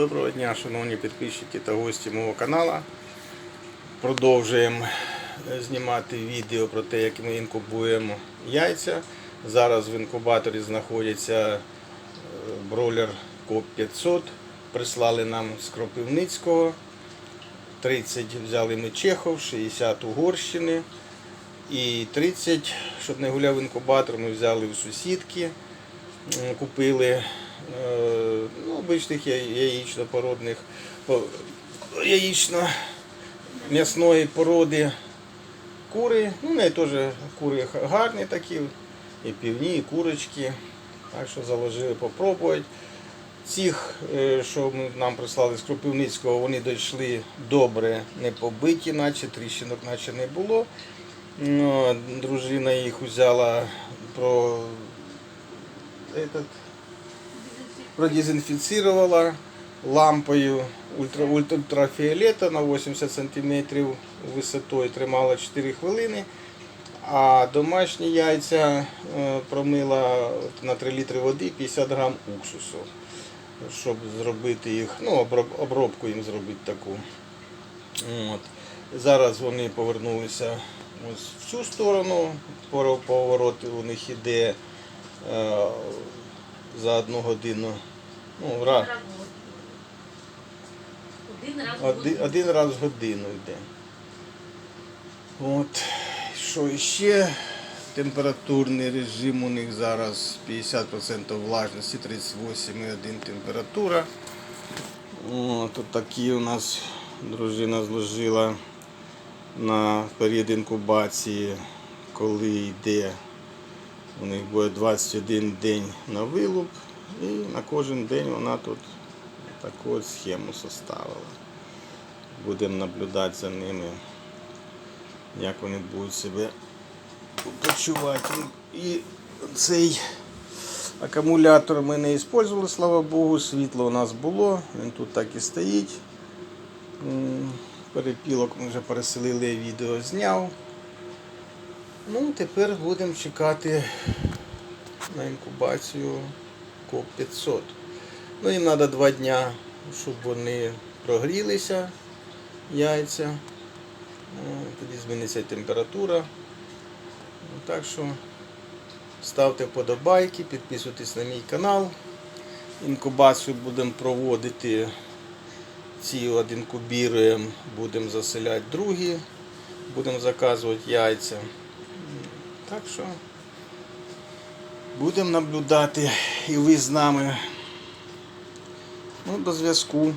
Доброго дня, шановні підписчики та гості мого каналу. Продовжуємо е, знімати відео про те, як ми інкубуємо яйця. Зараз в інкубаторі знаходиться е, бройлер КОП 500. Прислали нам з Кропивницького. 30 взяли ми Чехов, 60 Угорщини. І 30, щоб не гуляв інкубатор, ми взяли в сусідки. Купили е, обичних яєчно-породних, по- яєчно-м'ясної породи кури. Ну, в неї теж кури гарні такі, і півні, і курочки. Так що заложили попробувати. Цих, що нам прислали з Кропивницького, вони дійшли добре, не побиті, наче тріщинок наче не було. Ну, дружина їх взяла про этот, продезінфіцировала лампою ультра- ультрафіолета на 80 см висотою, тримала 4 хвилини. А домашні яйця е, промила на 3 літри води 50 грам уксусу, щоб зробити їх, ну, обробку їм зробити таку. От. Зараз вони повернулися ось в цю сторону. Поворот у них іде е, за одну годину. Ну, ра, Один раз один, в один раз в годину йде. От. Що ще? Температурний режим у них зараз 50% влажності, 38,1 температура. От тут такі у нас дружина зложила на період інкубації, коли йде. У них буде 21 день на вилуп, і на кожен день вона тут таку схему составила. Будемо наблюдати за ними, як вони будуть себе почувати. І цей акумулятор ми не використовували, слава Богу, світло у нас було, він тут так і стоїть. Перепілок ми вже переселили, відео зняв. Ну, тепер будемо чекати на інкубацію КОП 500. Ну, їм треба два дня, щоб вони прогрілися, яйця. Ну, Тоді зміниться температура. Ну, Так що ставте вподобайки, підписуйтесь на мій канал. Інкубацію будемо проводити. Ці от інкубіруємо, будемо заселяти другі, будемо заказувати яйця. Так що будемо наблюдати і ви з нами. Ну, до зв'язку.